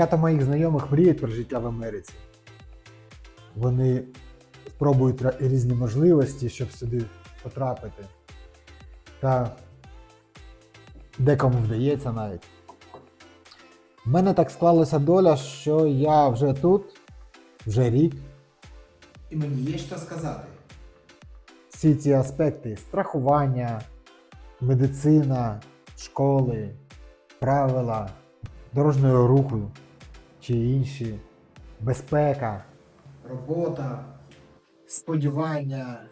Багато моїх знайомих мріють про життя в Америці. Вони спробують різні можливості, щоб сюди потрапити. Та декому вдається навіть. В мене так склалася доля, що я вже тут, вже рік. І мені є що сказати. Всі ці аспекти страхування, медицина, школи, правила, дорожнього руху чи інші, безпека, Робота, сподівання,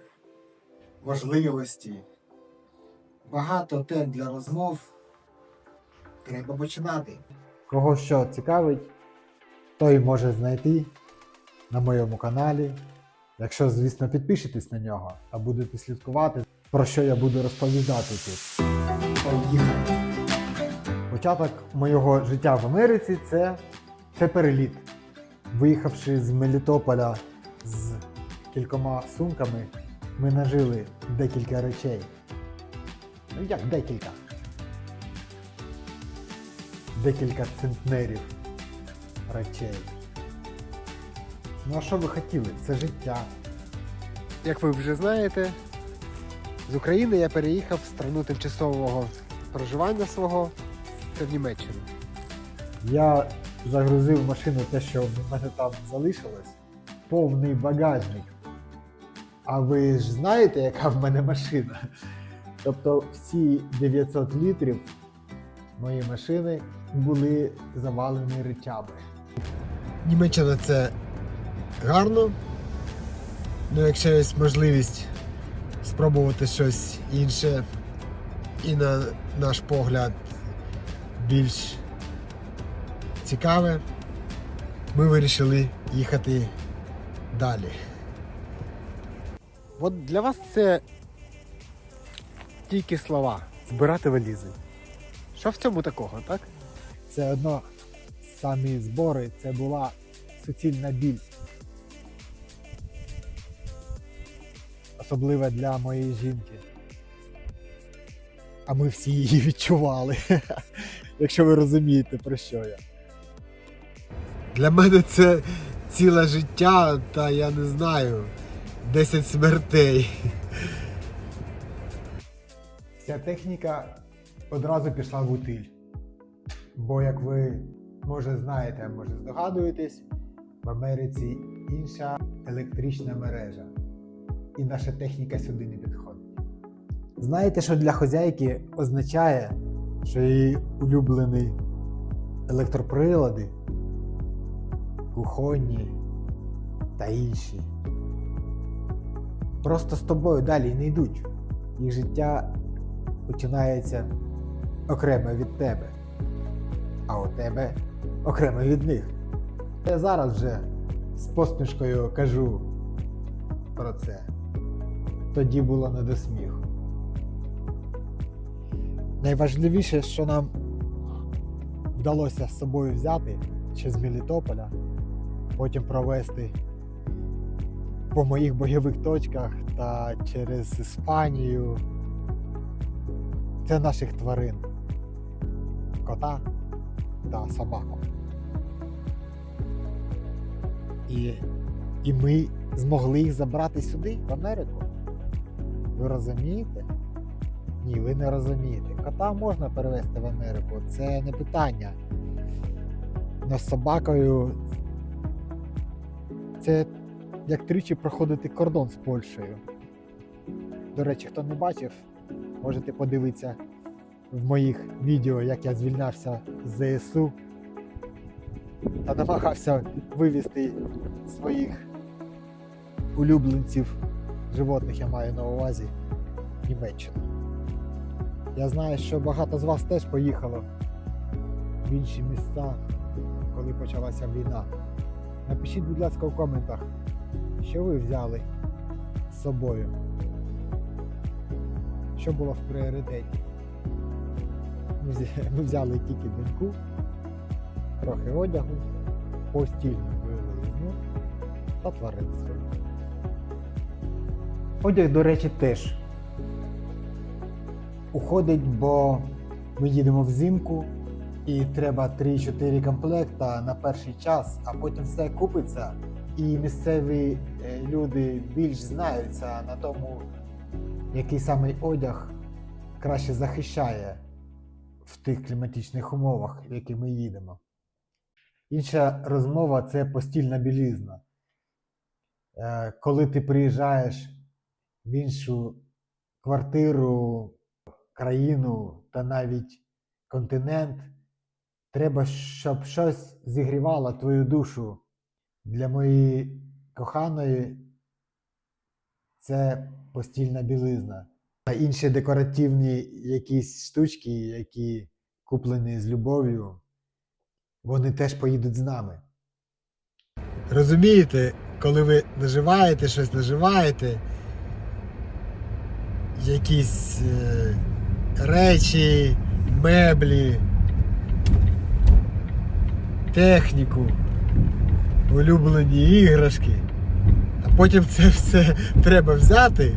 можливості. Багато тем для розмов. Треба починати. Кого що цікавить, той може знайти на моєму каналі. Якщо, звісно, підпишетесь на нього та будете слідкувати, про що я буду розповідати тут. Поїхали! Початок моєго життя в Америці це, це переліт. Виїхавши з Мелітополя з кількома сумками, ми нажили декілька речей. Ну як декілька? Декілька центнерів речей. Ну а що ви хотіли? Це життя. Як ви вже знаєте, з України я переїхав в страну тимчасового проживання свого це в Німеччину. Я загрузив в машину те, що в мене там залишилось, повний багажник. А ви ж знаєте, яка в мене машина? Тобто всі 900 літрів моєї машини були завалені речами. Німеччина це гарно. Ну, якщо є можливість спробувати щось інше і на наш погляд більш цікаве, ми вирішили їхати далі. От для вас це тільки слова. Збирати валізи. Що в цьому такого, так? Це одно самі збори, це була суцільна біль. Особливо для моєї жінки. А ми всі її відчували. Якщо ви розумієте, про що я. Для мене це ціле життя, та я не знаю, 10 смертей. Вся техніка одразу пішла в утиль. Бо, як ви може знаєте, а може здогадуєтесь, в Америці інша електрична мережа. І наша техніка сюди не підходить. Знаєте, що для хозяйки означає, що її улюблені електроприлади, кухонні та інші. Просто з тобою далі не йдуть. Їх життя починається окремо від тебе, а у тебе окремо від них. Я зараз вже з посмішкою кажу про це. Тоді було не до сміху. Найважливіше, що нам вдалося з собою взяти ще з Мелітополя, потім провести по моїх бойових точках та через Іспанію. Це наших тварин. Кота та собаку. І, і ми змогли їх забрати сюди, в Америку. Ви розумієте? Ні, ви не розумієте. Кота можна перевезти в Америку, це не питання. Но з собакою це як тричі проходити кордон з Польщею. До речі, хто не бачив, можете подивитися в моїх відео, як я звільнявся з ЗСУ та намагався вивезти своїх улюбленців, животних я маю на увазі, в Німеччину. Я знаю, що багато з вас теж поїхало в інші міста, коли почалася війна. Напишіть, будь ласка, в коментах, що ви взяли з собою. Що було в пріоритеті? Ми взяли тільки доньку, трохи одягу, постільну білизну та тваринство. Одяг, до речі, теж уходить, бо ми їдемо взимку і треба 3-4 комплекта на перший час, а потім все купиться. І місцеві е, люди більш знаються на тому, який саме одяг краще захищає в тих кліматичних умовах, в які ми їдемо. Інша розмова це постільна білізна. Е, Коли ти приїжджаєш в іншу квартиру, країну та навіть континент, треба, щоб щось зігрівало твою душу. Для моєї коханої це постільна білизна. А інші декоративні якісь штучки, які куплені з любов'ю, вони теж поїдуть з нами. Розумієте, коли ви наживаєте щось, наживаєте, якісь е, речі, меблі, техніку, улюблені іграшки, а потім це все треба взяти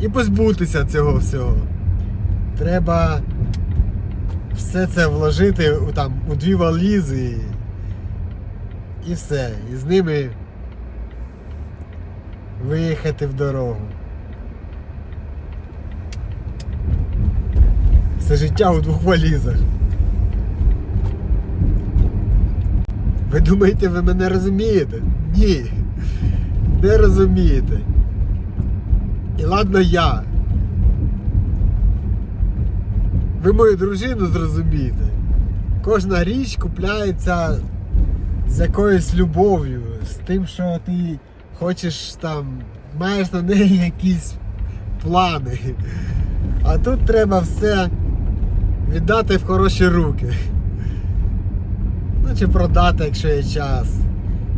і позбутися цього всього. Треба все це вложити у, там, у дві валізи і все. І з ними виїхати в дорогу. Все життя у двох валізах. Ви думаєте, ви мене розумієте? Ні. Не розумієте. І ладно я. Ви мою дружину зрозумієте. Кожна річ купляється з якоюсь любов'ю, з тим, що ти хочеш там, маєш на неї якісь плани. А тут треба все віддати в хороші руки. Ну, чи продати, якщо є час,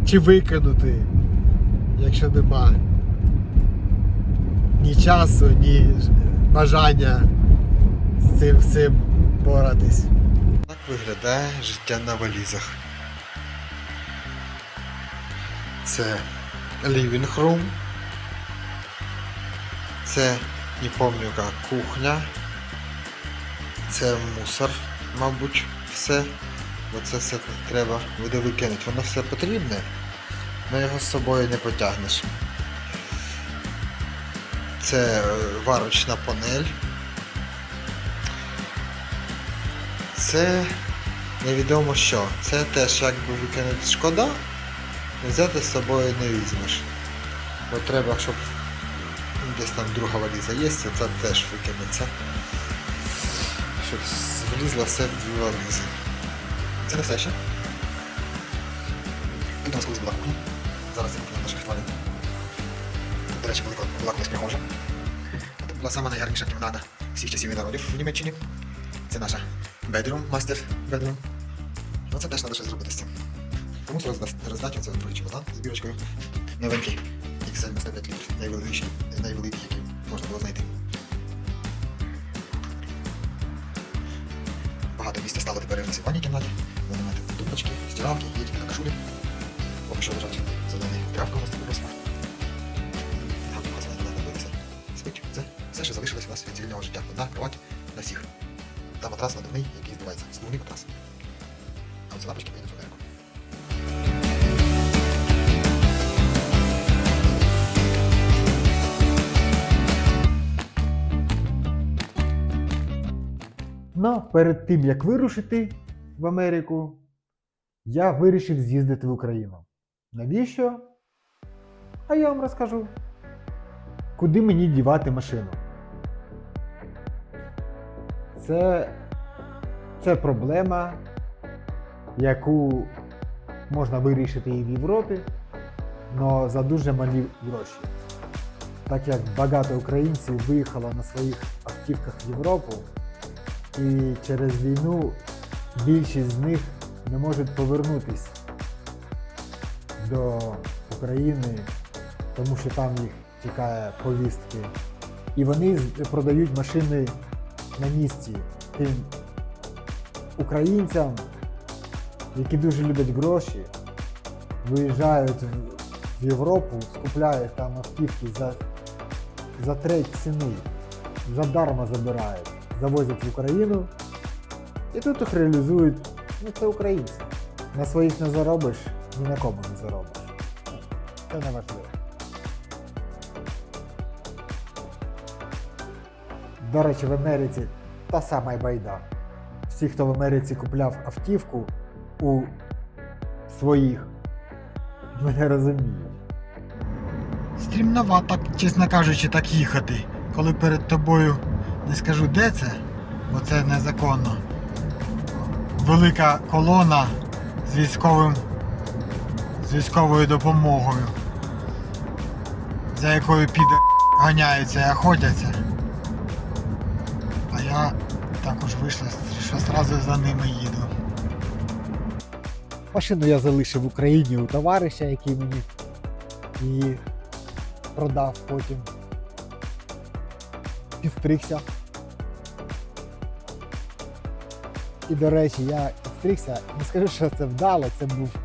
чи викинути, якщо нема ні часу, ні бажання з цим всім боратись. Так виглядає життя на валізах. Це living room. Це не пам'ятаю яка кухня. Це мусор, мабуть, все. Бо це все треба буде викинути. Воно все потрібне, але його з собою не потягнеш. Це е, варочна панель. Це невідомо що. Це теж якби викинути шкода, взяти з собою не візьмеш. Бо треба, щоб десь там друга валіза є, це теж викинеться. Щоб влізло все в дві валізи. Це не все ще. Тут у нас колись була кухня. Зараз це кухня наших тварин. Тут, до речі, була, була колись прихожа. Тут була сама найгарніша кімната всіх часів і народів в Німеччині. Це наша bedroom, master bedroom. Ну це теж треба щось зробити з цим. Комусь роздати це другий чемодан з бірочкою. Новенький, XL на 105 літрів, найвеликий, найвеликий, який можна було знайти. Багато місця стало тепер в цій ванній кімнаті. Тумбочки, стиралки, є на кашулі. Поки що лежать зелений травка у нас тут росла. Гарно не треба дивитися. Спить. Це все, що залишилось у нас від цивільного життя. Одна кровать на всіх. Та матрас надувний, який збивається. Здувний матрас. А оці лапочки поїдуть в Америку. Ну, перед тим як вирушити в Америку, я вирішив з'їздити в Україну. Навіщо? А я вам розкажу. Куди мені дівати машину? Це, це проблема, яку можна вирішити і в Європі, але за дуже малі гроші. Так як багато українців виїхало на своїх автівках в Європу, і через війну більшість з них не можуть повернутися до України, тому що там їх чекає повістки. І вони продають машини на місці тим українцям, які дуже люблять гроші, виїжджають в- Європу, скупляють там автівки за, за треть ціни, задарма забирають завозять в Україну І тут їх реалізують, ну це українці. На своїх не заробиш, ні на кому не заробиш. Це не важливо. До речі, в Америці та сама байда. Всі, хто в Америці купляв автівку у своїх, мене розуміють. Стрімновато, чесно кажучи, так їхати. Коли перед тобою не скажу де це, бо це незаконно. Велика колона з військовим з військовою допомогою, за якою піде ганяються і охотяться. А я також вийшла, що зразу за ними їду. Машину я залишив в Україні у товариша, який мені її продав потім. Підстригся. І, до речі, я підстригся, не скажу, що це вдало, це був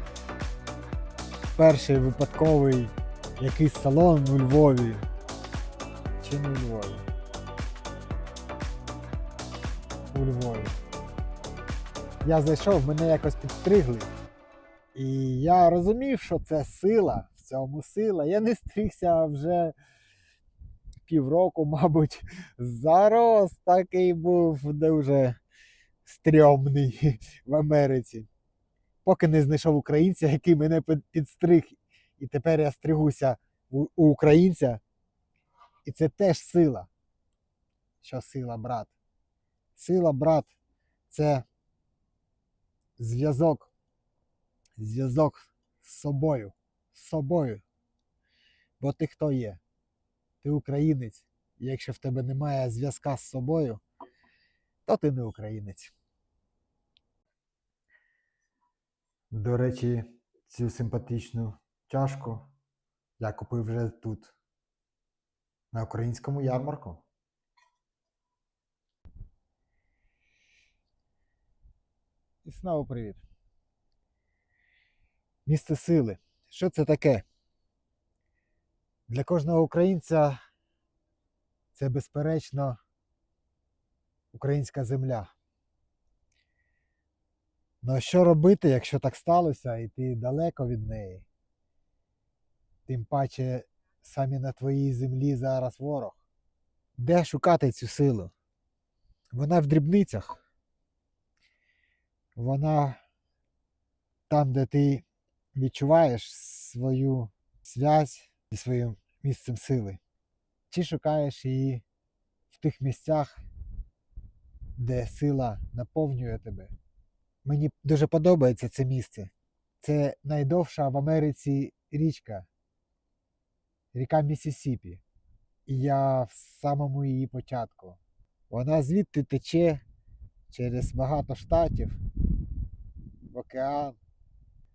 перший випадковий якийсь салон у Львові. Чи не у Львові? У Львові. Я зайшов, мене якось підстригли. І я розумів, що це сила, в цьому сила. Я не стригся вже півроку, мабуть. Зараз такий був дуже стрьомний в Америці. Поки не знайшов українця, який мене підстриг. І тепер я стригуся у, українця. І це теж сила. Що сила, брат? Сила, брат, це зв'язок. Зв'язок з собою. З собою. Бо ти хто є? Ти українець. І якщо в тебе немає зв'язка з собою, то ти не українець. До речі, цю симпатичну чашку я купив вже тут, на українському ярмарку. І знову привіт. Місце сили. Що це таке? Для кожного українця це безперечно українська земля. Ну а що робити, якщо так сталося, і ти далеко від неї? Тим паче самі на твоїй землі зараз ворог. Де шукати цю силу? Вона в дрібницях. Вона там, де ти відчуваєш свою зв'язь зі своїм місцем сили. Чи шукаєш її в тих місцях, де сила наповнює тебе. Мені дуже подобається це місце. Це найдовша в Америці річка, ріка Місісіпі. І я в самому її початку. Вона звідти тече через багато штатів в океан.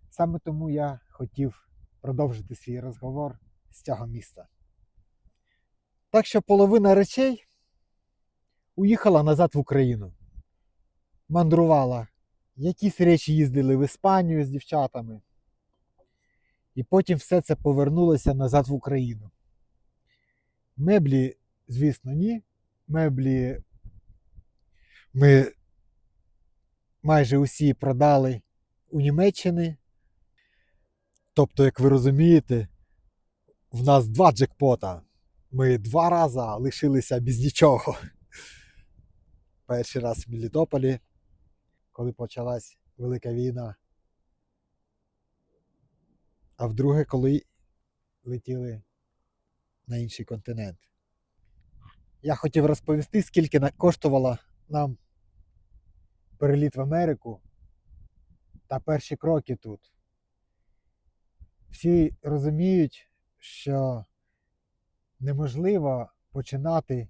Саме тому я хотів продовжити свій розговор з цього міста. Так що половина речей уїхала назад в Україну. Мандрувала. Якісь речі їздили в Іспанію з дівчатами. І потім все це повернулося назад в Україну. Меблі, звісно, ні. Меблі ми майже усі продали у Німеччини. Тобто, як ви розумієте, в нас два джекпота. Ми два рази лишилися без нічого. Перший раз в Мелітополі, коли почалась Велика війна. А вдруге, коли летіли на інший континент. Я хотів розповісти, скільки коштувало нам переліт в Америку та перші кроки тут. Всі розуміють, що неможливо починати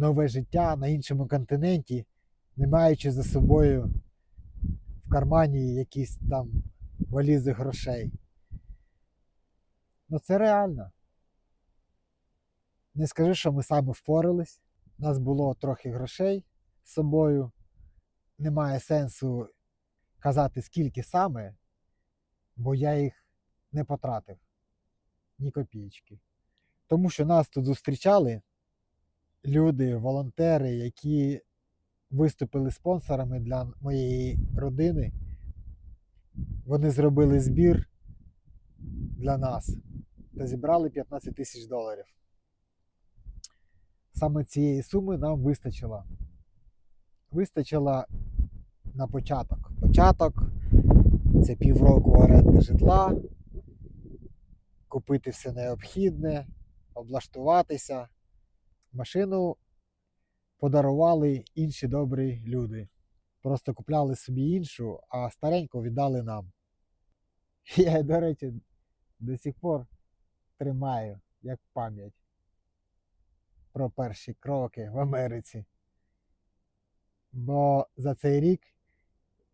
нове життя на іншому континенті, не маючи за собою в кармані якісь там валізи грошей. Ну це реально. Не скажу, що ми самі впорались. У нас було трохи грошей з собою. Немає сенсу казати, скільки саме, бо я їх не потратив ні копійки. Тому що нас тут зустрічали люди, волонтери, які виступили спонсорами для моєї родини. Вони зробили збір для нас та зібрали 15 тисяч доларів. Саме цієї суми нам вистачило. Вистачило на початок. Початок це півроку оренди житла, купити все необхідне, облаштуватися. Машину подарували інші добрі люди. Просто купляли собі іншу, а стареньку віддали нам. Я, до речі, до сих пор тримаю як пам'ять про перші кроки в Америці. Бо за цей рік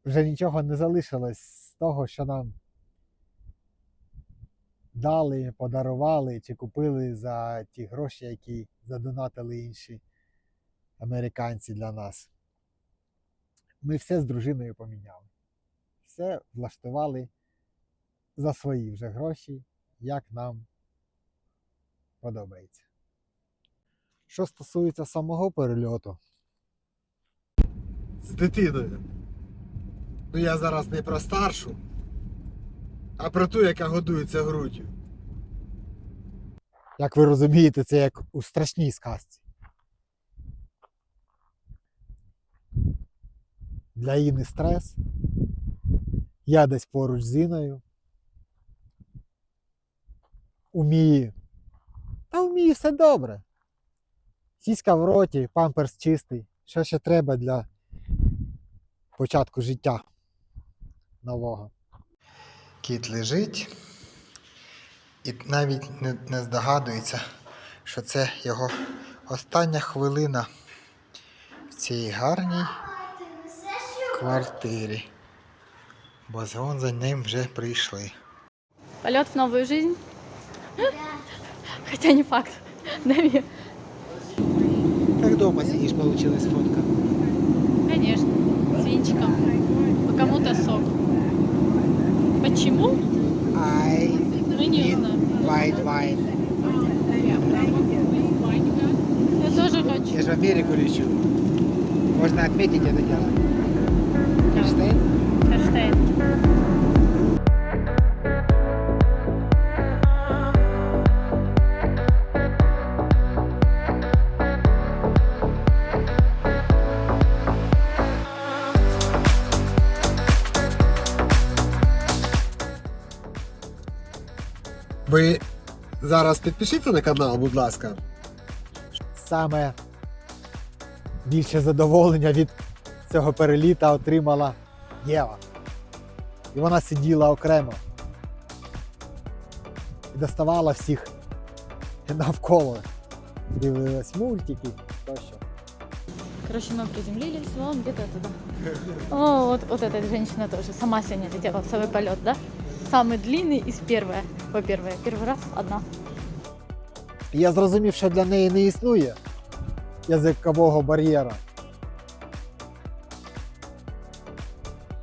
вже нічого не залишилось з того, що нам дали, подарували чи купили за ті гроші, які задонатили інші американці для нас. Ми все з дружиною поміняли. Все влаштували за свої вже гроші, як нам подобається. Що стосується самого перельоту, з дитиною. Ну я зараз не про старшу, а про ту, яка годується груддю. Як ви розумієте, це як у страшній сказці. Для Іни стрес. Я десь поруч з Іною. Уміє. Та вміє все добре. Сіська в роті, памперс чистий. Що ще треба для початку життя нового. Кіт лежить і навіть не, не здогадується, що це його остання хвилина в цій гарній квартирі. Бо згон за ним вже прийшли. Полет в новую жизнь? Хотя не факт. Да, Мия? Як вдома сидиш, вийшла фотка. Конечно. С венчиком. А кому-то сок. Почему? I Мы не знаем. white wine. Я тоже хочу. Я же в Америку лечу. Можно отметить это дело. Эйнштейн? Хэштейг. Зараз підпишіться на канал, будь ласка. Саме більше задоволення від цього переліта отримала Єва. І вона сиділа окремо і доставала всіх навколо. Дивилась мультики тощо. Короче, мы приземлились вон где-то туда. О, вот, вот эта женщина тоже сама сегодня летела в свой полет, да? Самый длинный из первая. По первая. Первый раз одна. І я зрозумів, що для неї не існує язикового бар'єра.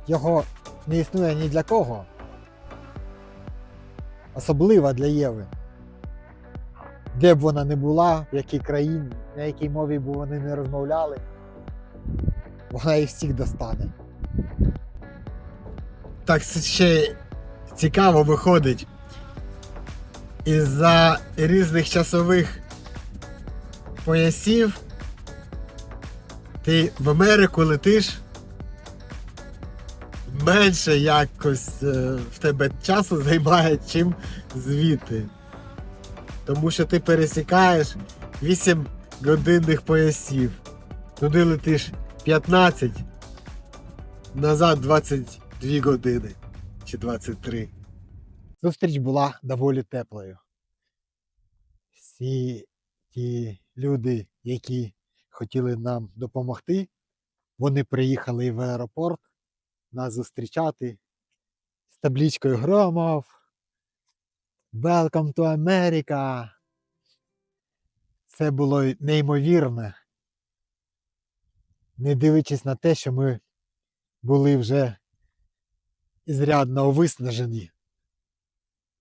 Його не існує ні для кого. Особливо для Єви. Де б вона не була, в якій країні, на якій мові б вони не розмовляли, вона їх всіх достане. Так ще цікаво виходить із-за різних часових поясів ти в Америку летиш менше якось е, в тебе часу займає, чим звідти. Тому що ти пересікаєш 8 годинних поясів. Туди летиш 15, назад 22 години чи 23. Зустріч була доволі теплою. Всі ті люди, які хотіли нам допомогти, вони приїхали в аеропорт нас зустрічати з табличкою Громов. Welcome to America. Це було неймовірно. Не дивлячись на те, що ми були вже ізрядно виснажені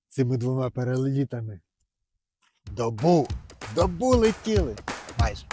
цими двома перелітами. Добу! Добу летіли! Майже.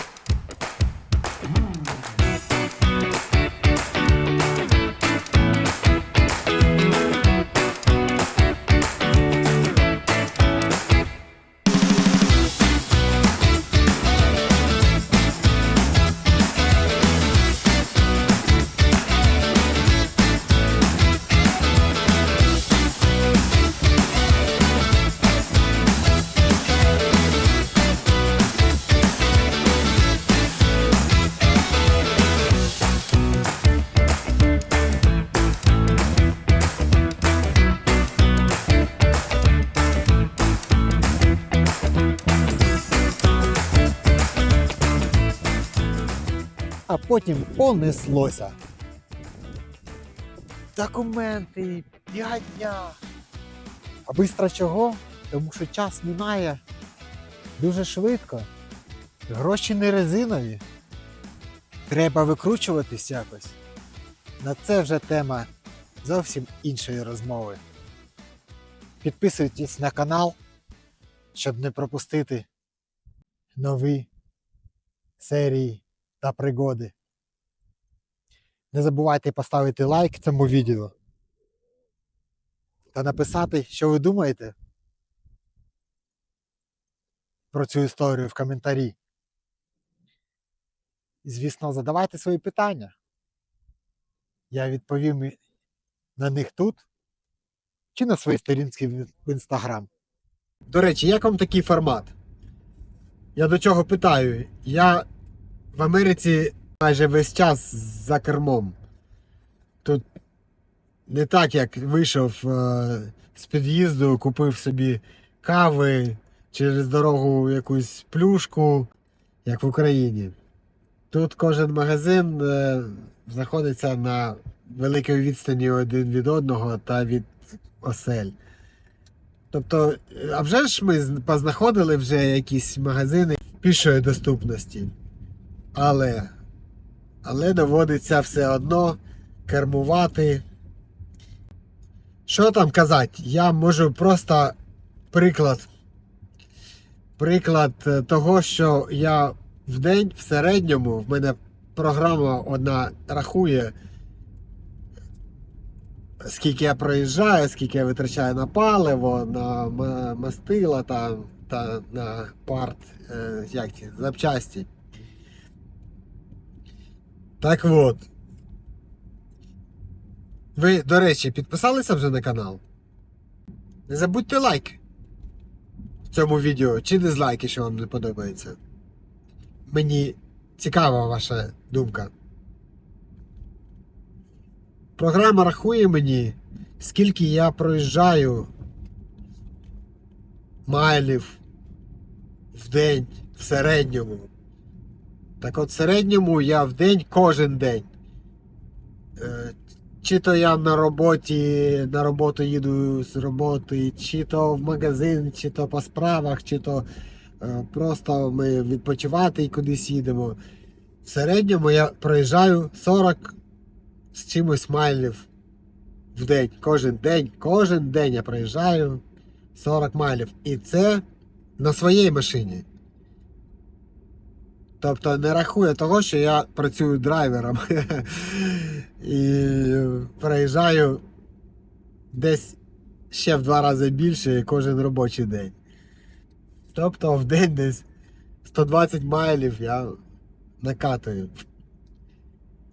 А потім понеслося. Документи, п'ять дня. А бистро чого? Тому що час минає дуже швидко. Гроші не резинові. Треба викручуватись якось. На це вже тема зовсім іншої розмови. Підписуйтесь на канал, щоб не пропустити нові серії та пригоди. Не забувайте поставити лайк цьому відео та написати, що ви думаєте про цю історію в коментарі. І, звісно, задавайте свої питання. Я відповім на них тут чи на своїй сторінці в інстаграм. До речі, як вам такий формат? Я до чого питаю? Я в Америці майже весь час за кермом. Тут не так, як вийшов е, з під'їзду, купив собі кави через дорогу якусь плюшку, як в Україні. Тут кожен магазин е, знаходиться на великій відстані один від одного та від осель. Тобто, е, а вже ж ми познаходили вже якісь магазини пішої доступності. Але, але доводиться все одно кермувати. Що там казати? Я можу просто приклад. Приклад е, того, що я в день в середньому в мене програма одна рахує, скільки я проїжджаю, скільки я витрачаю на паливо, на мастила та, та на парт, е, як ці, запчасті. Так от. Ви, до речі, підписалися вже на канал? Не забудьте лайк в цьому відео чи дизлайки, що вам не подобається. Мені цікава ваша думка. Програма рахує мені, скільки я проїжджаю майлів в день в середньому. Так от в середньому я в день кожен день. Е, Чи то я на роботі, на роботу їду з роботи, чи то в магазин, чи то по справах, чи то е, просто ми відпочивати і кудись їдемо. В середньому я проїжджаю 40 з чимось майлів в день. Кожен день, кожен день я проїжджаю 40 майлів. І це на своїй машині. Тобто не рахує того, що я працюю драйвером і проїжджаю десь ще в два рази більше кожен робочий день. Тобто в день десь 120 майлів я накатую.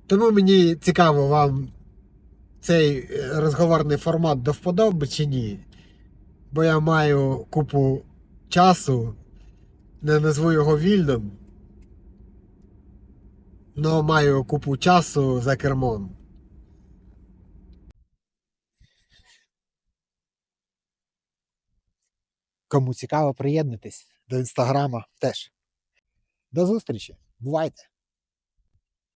Тому мені цікаво, вам цей розговорний формат до вподоби чи ні. Бо я маю купу часу, не назву його вільним, але маю купу часу за кермом. Кому цікаво, приєднуйтесь до інстаграма теж. До зустрічі. Бувайте!